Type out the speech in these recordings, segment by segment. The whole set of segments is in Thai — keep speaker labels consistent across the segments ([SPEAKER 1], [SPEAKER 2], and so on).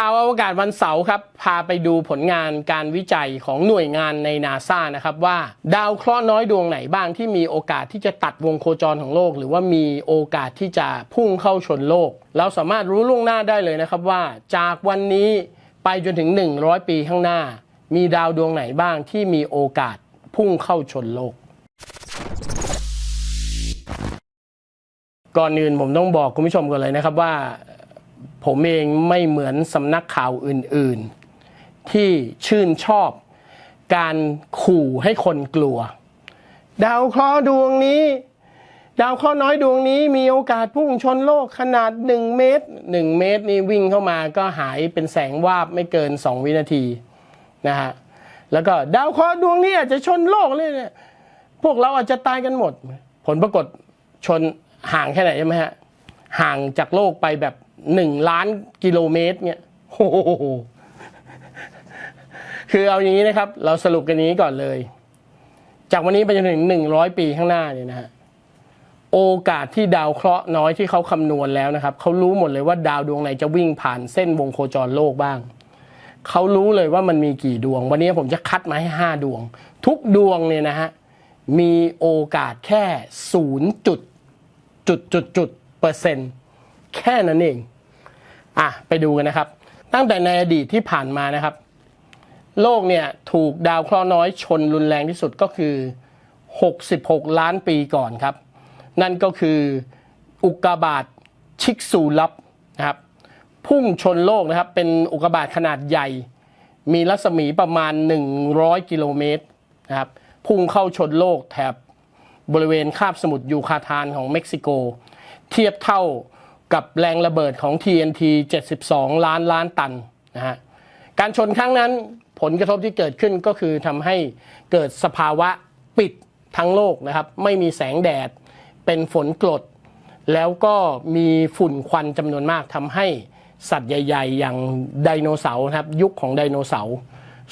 [SPEAKER 1] ข่าวอวกาศวันเสาร์ครับ พาไปดูผลงานการวิจัยของหน่วยงานในนาซานะครับว่า ดาวเคราะห์น้อยดวงไหนบ้างที่มีโอกาสที่จะตัดวงโคจรของโลก หรือว่ามีโอกาสที่จะพุ่งเข้าชนโลก เราสามารถรู้ล่วงหน้าได้เลยนะครับว่า จากวันนี้ไปจนถึง 100 ปีข้างหน้า มีดาวดวงไหนบ้างที่มีโอกาสพุ่งเข้าชนโลกก่อนอื่นผมต้องบอกคุณผู้ชมกันเลยนะครับว่า ผมเองไม่เหมือนสำนักข่าวอื่นๆ ที่ชื่นชอบการขู่ให้คนกลัว ดาวเคราะห์ดวงนี้ ดาวเคราะห์น้อยดวงนี้มีโอกาสพุ่งชนโลกขนาด 1 เมตร 1 เมตรนี่วิ่งเข้ามาก็หายเป็นแสงวาบไม่เกิน 2 วินาทีนะฮะแล้วก็ดาวเคราะห์ดวงนี้อาจจะชนโลกเลยเนี่ยพวกเราอาจจะตายกันหมด ผลปรากฏชนห่างแค่ไหนใช่ไหมฮะห่างจากโลกไปแบบ หนึ่งล้านกิโลเมตรเนี่ยโอ้โหคือเอาอย่างนี้นะครับ เราสรุปกันนี้ก่อนเลย จากวันนี้ไปจนถึงหนึ่งร้อยปีข้างหน้าเนี่ยนะฮะโอกาสที่ดาวเคราะห์น้อยที่เขาคำนวณแล้วนะครับเขารู้หมดเลยว่าดาวดวงไหนจะวิ่งผ่านเส้นวงโคจรโลกบ้างเขารู้เลยว่ามันมีกี่ดวง วันนี้ผมจะคัดมาให้ห้าดวง ทุกดวงเนี่ยนะฮะมีโอกาสแค่ศูนย์จุดจุดจุดจุดเปอร์เซ็นต์ แค่นั้นเองอะไปดูกันนะครับ ตั้งแต่ในอดีตที่ผ่านมานะครับ โลกเนี่ยถูกดาวเคราะห์น้อยชนรุนแรงที่สุดก็คือ 66 ล้านปีก่อนครับ นั่นก็คืออุกกาบาตชิกซูลับนะครับพุ่งชนโลกนะครับเป็นอุกกาบาตขนาดใหญ่ มีรัศมีประมาณ 100 กิโลเมตรนะครับพุ่งเข้าชนโลกแถบบริเวณคาบสมุทรยูคาทานของเม็กซิโก เทียบเท่า กับแรงระเบิดของ TNT 72 ล้านล้านตันนะฮะการชนครั้งนั้นผลกระทบที่เกิดขึ้นก็คือทำให้เกิดสภาวะปิดทั้งโลกนะครับ ไม่มีแสงแดด เป็นฝนกรด แล้วก็มีฝุ่นควันจำนวนมากทำให้สัตว์ใหญ่ ๆ อย่างไดโนเสาร์นะครับ ยุคของไดโนเสาร์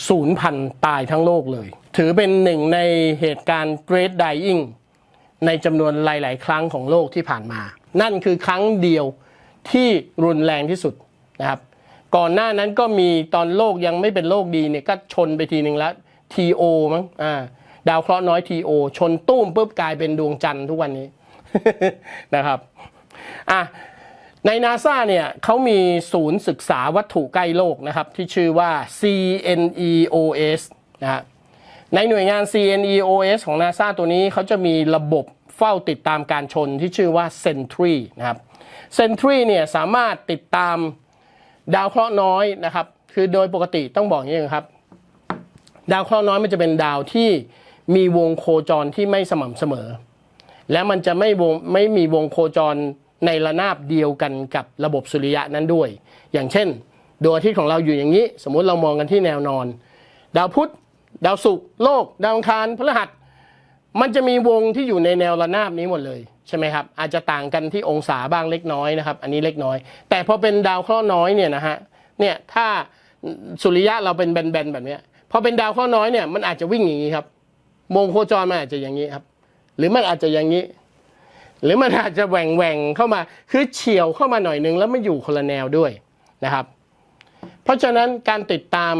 [SPEAKER 1] สูญพันตายทั้งโลกเลย ถือเป็นหนึ่งในเหตุการณ์ Great Dying ในจำนวนหลาย ๆ ครั้งของโลกที่ผ่านมา นั่นคือครั้งเดียวที่รุนแรงที่สุดนะครับ ก่อนหน้านั้นก็มีตอนโลกยังไม่เป็นโลกดีเนี่ยก็ชนไปทีหนึ่งแล้ว TO มั้งอ่าดาวเคราะห์น้อย TO ชนตุ้มปุ๊บกลายเป็นดวงจันทร์ทุกวันนี้นะครับอะในนาซาเนี่ยเขามีศูนย์ศึกษาวัตถุใกล้โลกนะครับ ที่ชื่อว่า CNEOS นะฮะในหน่วยงาน CNEOS ของ NASA ตัวนี้เขาจะมีระบบ เฝ้าติดตามการชนที่ชื่อว่า Sentry นะครับ Sentry เนี่ยสามารถติดตามดาวเคราะห์น้อยนะครับ คือโดยปกติต้องบอกอย่างนี้ครับ ดาวเคราะห์น้อยมันจะเป็นดาวที่มีวงโคจรที่ไม่สม่ำเสมอ และมันจะไม่วงไม่มีวงโคจรในระนาบเดียวกันกับระบบสุริยะนั้นด้วย อย่างเช่นดวงอาทิตย์ของเราอยู่อย่างนี้ สมมุติเรามองกันที่แนวนอน ดาวพุธ ดาวศุกร์โลก ดาวอังคารพฤหัส มันจะมีวงที่อยู่ในแนวระนาบนี้หมดเลยใช่ไหมครับ อาจจะต่างกันที่องศาบ้างเล็กน้อยนะครับ อันนี้เล็กน้อย แต่พอเป็นดาวเคราะห์น้อยเนี่ยนะฮะเนี่ยถ้าสุริยะเราเป็นแบนๆแบบนี้พอเป็นดาวเคราะห์น้อยเนี่ยมันอาจจะวิ่งอย่างนี้ครับวงโคจรมันอาจจะอย่างนี้ครับ หรือมันอาจจะอย่างนี้ หรือมันอาจจะแหว่งแหว่งๆเข้ามาคือเฉียวเข้ามาหน่อยนึงแล้วไมันอยู่คนละแนวด้วยนะครับ เพราะฉะนั้นการติดตาม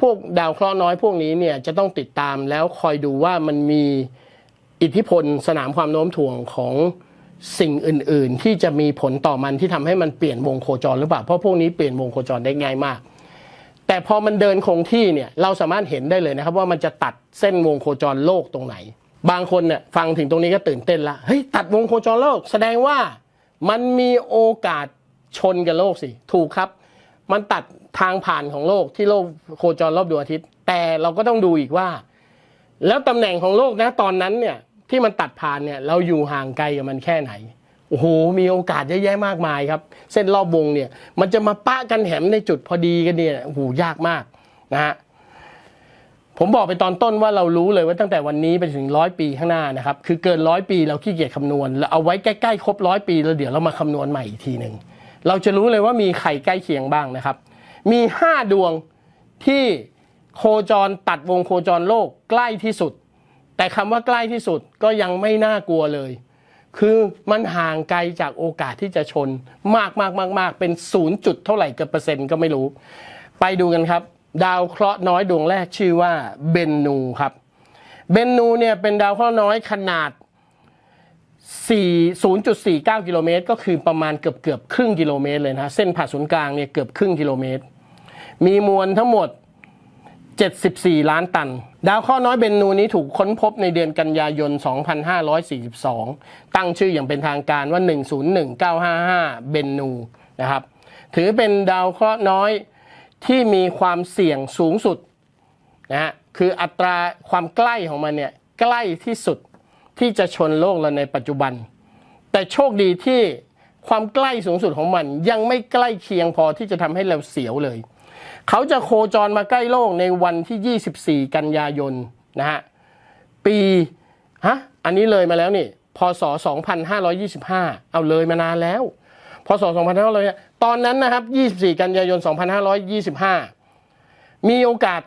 [SPEAKER 1] พวกดาวเคราะห์น้อยพวกนี้เนี่ยจะต้องติดตามแล้วคอยดูว่ามันมีอิทธิพลสนามความโน้มถ่วงของสิ่งอื่น ๆ ที่จะมีผลต่อมันที่ทำให้มันเปลี่ยนวงโคจรหรือเปล่าเพราะพวกนี้เปลี่ยนวงโคจรได้ง่ายมาก แต่พอมันเดินคงที่เนี่ยเราสามารถเห็นได้เลยนะครับ ว่ามันจะตัดเส้นวงโคจรโลกตรงไหน บางคนเนี่ยฟังถึงตรงนี้ก็ตื่นเต้นละเฮ้ยตัดวงโคจรโลก แสดงว่ามันมีโอกาสชนกับโลกสิ ถูกครับ มันตัด ทางผ่านของโลกที่โลกโคจรรอบดวงอาทิตย์ แต่เราก็ต้องดูอีกว่า แล้วตำแหน่งของโลกนะตอนนั้นเนี่ยที่มันตัดผ่านเนี่ยเราอยู่ห่างไกลกับมันแค่ไหนโอ้โหมีโอกาสเยอะแยะมากมายครับ เส้นรอบวงเนี่ย มันจะมาปะกันแหมในจุดพอดีกันเนี่ยโอ้โหยากมากนะฮะผมบอกไปตอนต้นว่าเรารู้เลยว่าตั้งแต่วันนี้ไปถึงร้อยปีข้างหน้านะครับ คือเกินร้อยปีเราขี้เกียจคำนวณแล้วเอาไว้ใกล้ๆครบร้อยปีแล้วเดี๋ยวเรามาคำนวณใหม่อีกทีหนึ่งเราจะรู้เลยว่ามีใครใกล้เคียงบ้างนะครับ มีห้าดวงที่โคจรตัดวงโคจรโลกใกล้ที่สุด แต่คำว่าใกล้ที่สุดก็ยังไม่น่ากลัวเลย คือมันห่างไกลจากโอกาสที่จะชนมากมากมากมากเป็นศูนย์จุดเท่าไหร่กับเปอร์เซ็นต์ก็ไม่รู้ ไปดูกันครับ ดาวเคราะห์น้อยดวงแรกชื่อว่าเบนนูครับเบนนูเนี่ยเป็นดาวเคราะห์น้อยขนาด 4 0.49 กิโลเมตร ก็คือประมาณเกือบเกือบครึ่งกิโลเมตรเลยนะ เส้นผ่าศูนย์กลางเนี่ยเกือบครึ่งกิโลเมตร มีมวลทั้งหมด 74 ล้านตัน ดาวเคราะห์น้อยเบนนูนี้ถูกค้นพบในเดือนกันยายน 2542 ตั้งชื่ออย่างเป็นทางการว่า 101955 เบนนูนะครับ ถือเป็นดาวเคราะห์น้อยที่มีความเสี่ยงสูงสุดนะฮะ คืออัตราความใกล้ของมันเนี่ยใกล้ที่สุด ที่จะชนโลกเราในปัจจุบัน แต่โชคดีที่ความใกล้สูงสุดของมัน ยังไม่ใกล้เคียงพอที่จะทำให้เราเสียวเลย เขาจะโคจรมาใกล้โลกในวันที่ 24 กันยายนนะฮะปีฮะอันนี้เลยมาแล้วนี่พศ 2525 เอาเลยมานานแล้วพศ 2500 ตอนนั้นนะครับ 24 กันยายน 2525 มีโอกาส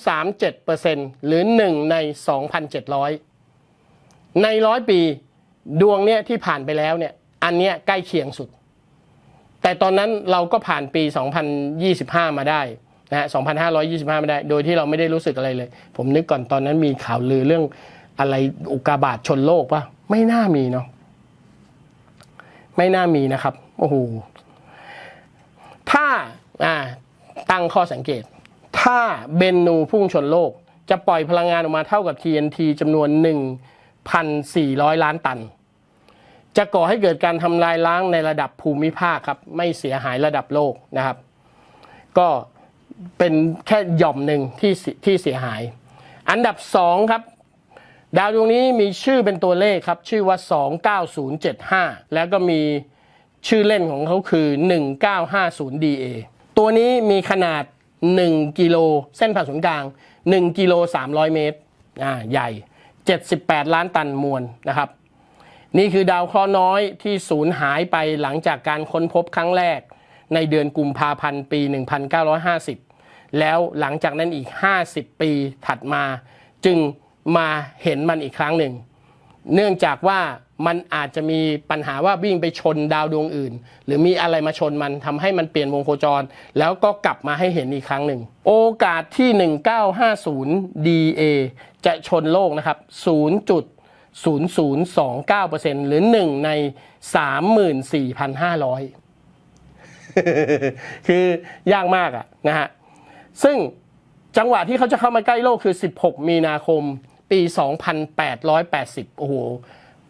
[SPEAKER 1] 0.037%หรือ 1 ใน 2,700 ในร้อยปี ดวงเนี้ยที่ผ่านไปแล้วเนี่ยอันเนี้ยใกล้เคียงสุด แต่ตอนนั้นเราก็ผ่านปี 2025 มาได้นะฮะ2525มาได้ โดยที่เราไม่ได้รู้สึกอะไรเลย ผมนึกก่อนตอนนั้นมีข่าวลือเรื่องอะไรอุกกาบาตชนโลกปะไม่น่ามีเนาะไม่น่ามีนะครับ โอ้โห ถ้าอ่าตั้งข้อสังเกต ถ้าเบนนูพุ่งชนโลก จะปล่อยพลังงานออกมาเท่ากับ TNT จำนวน 1,400 ล้านตัน จะก่อให้เกิดการทำลายล้างในระดับภูมิภาคครับ ไม่เสียหายระดับโลกนะครับ ก็เป็นแค่หย่อมหนึ่งที่ที่เสียหาย อันดับสองครับ ดาวดวงนี้มีชื่อเป็นตัวเลขครับ ชื่อว่า 29075 แล้วก็มีชื่อเล่นของเขาคือ 1950DA ตัวนี้มีขนาด 1 กิโล เส้นผ่าศูนย์กลาง 1 กิโล 300 เมตร อ่า ใหญ่ 78 ล้านตันมวลนะครับ นี่คือดาวเคราะห์น้อยที่สูญหายไปหลังจากการค้นพบครั้งแรก ในเดือนกุมภาพันธ์ปี 1950 แล้วหลังจากนั้นอีก 50 ปีถัดมา จึงมาเห็นมันอีกครั้งหนึ่ง เนื่องจากว่า มันอาจจะมีปัญหาว่าวิ่งไปชนดาวดวงอื่น หรือมีอะไรมาชนมันทำให้มันเปลี่ยนวงโคจร แล้วก็กลับมาให้เห็นอีกครั้งหนึ่ง โอกาสที่ 1950 DA จะชนโลกนะครับ 0.0029%หรือ 1 ใน 34,500 คือยากมากอะนะฮะ ซึ่งจังหวะที่เขาจะเข้ามาใกล้โลกคือ 16 มีนาคม ปี 2880 โอ้โห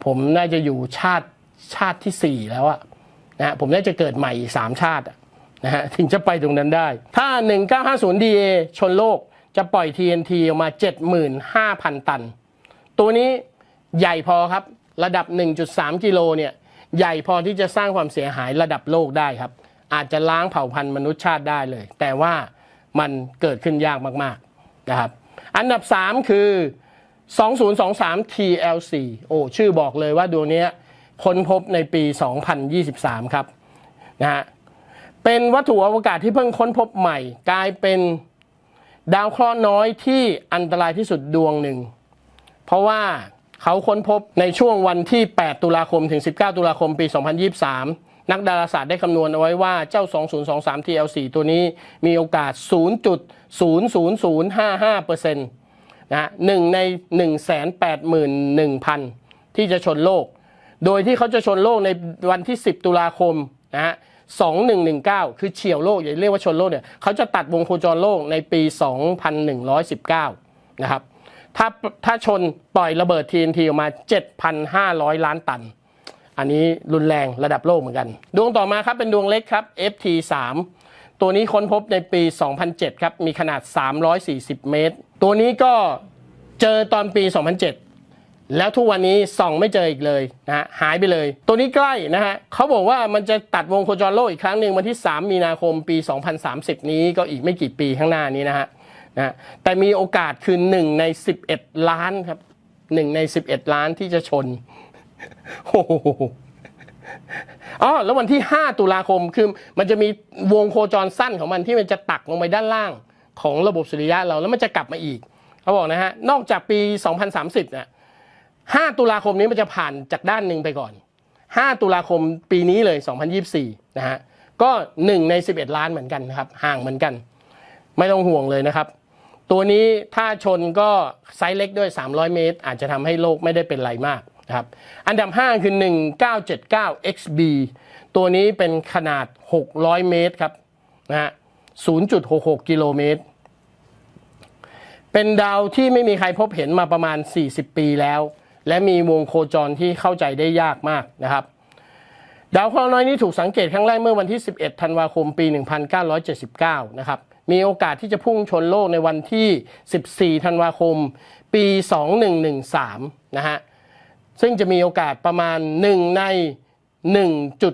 [SPEAKER 1] ผมน่าจะอยู่ชาติชาติที่ 4 แล้วอะนะผมน่าจะเกิดใหม่อีก3ชาตินะฮะถึงจะไปตรงนั้นได้ ถ้า 1950 DA ชนโลกจะปล่อย TNT ออกมา 75,000 ตัน ตัวนี้ใหญ่พอครับระดับ 1.3 กิโลเนี่ยใหญ่พอที่จะสร้างความเสียหายระดับโลกได้ครับ อาจจะล้างเผ่าพันธุ์มนุษยชาติได้เลย แต่ว่ามันเกิดขึ้นยากมากๆนะครับ อันดับ 3 คือ 2023 TLC โอ้ชื่อบอกเลยว่าดวงนี้ค้นพบในปี 2023 ครับนะฮะเป็นวัตถุอวกาศที่เพิ่งค้นพบใหม่ กลายเป็นดาวเคราะห์น้อยที่อันตรายที่สุดดวงหนึ่ง เพราะว่าเขาค้นพบในช่วงวันที่ 8 ตุลาคมถึง 19 ตุลาคมปี 2023 นักดาราศาสตร์ได้คำนวณเอาไว้ว่าเจ้า 2023 TL4 ตัวนี้มีโอกาส 0.00055%นะหนึ่งใน 181,000 ที่จะชนโลก โดยที่เขาจะชนโลกในวันที่ 10 ตุลาคมนะฮะ2119 คือเฉียวโลกอย่าเรียกว่าชนโลกเนี่ยเขาจะตัดวงโคจรโลกในปี 2119 นะครับถ้าถ้าชนปล่อยระเบิด TNT ออกมา 7,500 ล้านตัน อันนี้รุนแรงระดับโลกเหมือนกัน ดวงต่อมาครับเป็นดวงเล็กครับ FT3 ตัวนี้ค้นพบในปี 2007 ครับ มีขนาด 340 เมตร ตัวนี้ก็เจอตอนปี 2007 แล้วทุกวันนี้ส่องไม่เจออีกเลยนะฮะหายไปเลย ตัวนี้ใกล้นะฮะเขาบอกว่ามันจะตัดวงโคจรโลกอีกครั้งหนึ่งวันที่ 3 มีนาคมปี 2030 นี้ก็อีกไม่กี่ปีข้างหน้านี้นะฮะนะแต่มีโอกาสคือ 1 ใน 11 ล้านครับ 1 ใน 11 ล้านที่จะชนโอ้โหอ๋อแล้ววันที่ 5 ตุลาคมคือมันจะมีวงโคจรสั้นของมันที่มันจะตักลงไปด้านล่าง ของระบบสุริยะเราแล้วมันจะกลับมาอีกเขาบอกนะฮะนอกจากปี 2030นี่ย5ตุลาคมนี้มันจะผ่านจากด้านหนึ่งไปก่อน 5 ตุลาคมปีนี้เลย 2024 นะฮะก็1ใน 11 ล้านเหมือนกันนะครับห่างเหมือนกัน ไม่ต้องห่วงเลยนะครับ ตัวนี้ถ้าชนก็ไซส์เล็กด้วย 300 เมตร อาจจะทำให้โลกไม่ได้เป็นไรมากนะครับอันดับ 5 คือ 1979 XB ตัวนี้เป็นขนาด 600 เมตรครับนะฮะ0.66 กิโลเมตร เป็นดาวที่ไม่มีใครพบเห็นมาประมาณ 40 ปีแล้ว และมีวงโคจรที่เข้าใจได้ยากมากนะครับ ดาวเคราะห์น้อยนี้ถูกสังเกตครั้งแรกเมื่อวันที่ 11 ธันวาคมปี 1979 นะครับ มีโอกาสที่จะพุ่งชนโลกในวันที่ 14 ธันวาคม ปี 2113 นะฮะ ซึ่งจะมีโอกาสประมาณ 1 ใน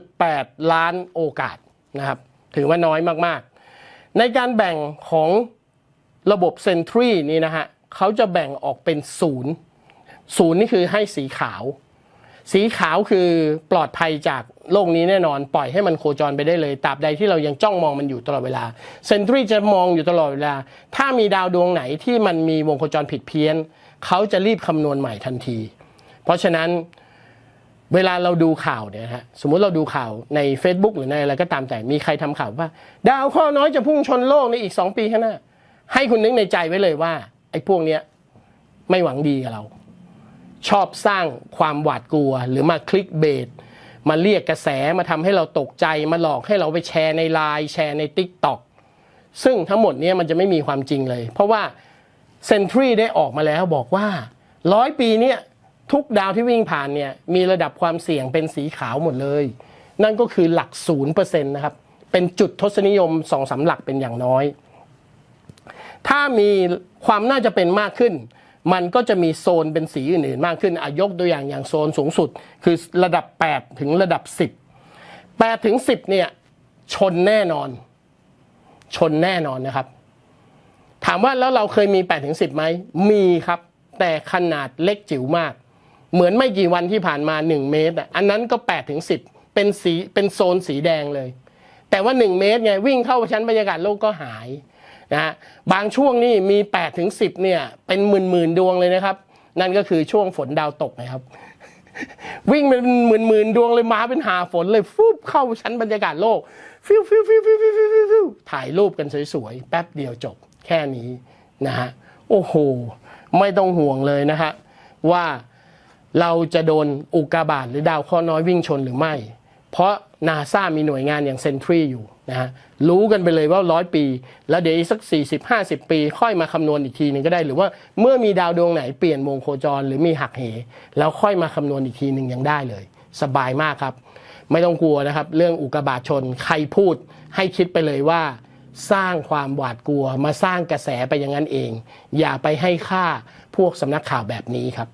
[SPEAKER 1] 1.8 ล้านโอกาสนะครับ ถือว่าน้อยมากๆ ในการแบ่งของ ระบบเซนทรีนี่นะฮะเขาจะแบ่งออกเป็นศูนย์ศูนย์นี่คือให้สีขาว สีขาวคือปลอดภัยจากโลกนี้แน่นอนปล่อยให้มันโคจรไปได้เลยตราบใดที่เรายังจ้องมองมันอยู่ตลอดเวลาเซนทรีจะมองอยู่ตลอดเวลา ถ้ามีดาวดวงไหนที่มันมีวงโคจรผิดเพี้ยน เขาจะรีบคำนวณใหม่ทันที เพราะฉะนั้นเวลาเราดูข่าวเนี่ยฮะสมมุติเราดูข่าวใน Facebook หรือในอะไรก็ตามแต่มีใครทำข่าวว่า ดาวข้อน้อยจะพุ่งชนโลกในอีก 2 ปีข้างหน้า ให้คุณนึกในใจไว้เลยว่า ไอ้พวกเนี้ยไม่หวังดีกับเรา ชอบสร้างความหวาดกลัว หรือมาคลิกเบสมาเรียกกระแสมาทำให้เราตกใจมาหลอกให้เราไปแชร์ในไลน์แชร์ใน t ิ k t o k ซึ่งทั้งหมดนี้มันจะไม่มีความจริงเลย เพราะว่าเซนทรีได้ออกมาแล้วบอกว่าร้อยปีเนี่ยทุกดาวที่วิ่งผ่านเนี่ยมีระดับความเสี่ยงเป็นสีขาวหมดเลย นั่นก็คือหลักศูนย์เปอร์เซ็นต์นะครับ เป็นจุดทศนิยมสองสามหลักเป็นอย่างน้อย ถ้ามีความน่าจะเป็นมากขึ้น มันก็จะมีโซนเป็นสีอื่นๆมากขึ้นอายกตัวอย่างอย่างโซนสูงสุด คือระดับ 8 ถึงระดับ 10 8 ถึง 10เนี่ยชนแน่นอน ชนแน่นอนนะครับ ถามว่าแล้วเราเคยมี8ถึง10ไหมมีครับ แต่ขนาดเล็กจิ๋วมาก เหมือนไม่กี่วันที่ผ่านมา 1 เมตรอันนั้นก็8ถึง10 เป็นสีเป็นโซนสีแดงเลย แต่ว่า 1 เมตรไงวิ่งเข้าชั้นบรรยากาศโลกก็หาย นะฮะบางช่วงนี่มี8ถึง10เนี่ยเป็นหมื่นหมื่นดวงเลยนะครับ นั่นก็คือช่วงฝนดาวตกนะครับ วิ่งเป็นหมื่นหมื่นดวงเลยมาเป็นหาฝนเลยฟุบเข้าชั้นบรรยากาศโลกฟิวฟิวฟิวฟิวฟิวฟิวฟิวถ่ายรูปกันสวยๆแป๊บเดียวจบแค่นี้นะฮะโอ้โห ไม่ต้องห่วงเลยนะฮะว่าเราจะโดนอุกกาบาตหรือดาวข้อน้อยวิ่งชนหรือไม่ เพราะ นาซามีหน่วยงานอย่างเซนทรีอยู่นะฮะรู้กันไปเลยว่าร้อยปี แล้วเดี๋ยวอีกสัก 40 50 ปี ค่อยมาคำนวณอีกทีหนึ่งก็ได้ หรือว่าเมื่อมีดาวดวงไหนเปลี่ยนวงโคจรหรือมีหักเห แล้วค่อยมาคำนวณอีกทีหนึ่งยังได้เลย สบายมากครับ ไม่ต้องกลัวนะครับ เรื่องอุกกาบาตชนใครพูดให้คิดไปเลยว่า สร้างความหวาดกลัวมาสร้างกระแสไปอย่างนั้นเอง อย่าไปให้ค่าพวกสำนักข่าวแบบนี้ครับ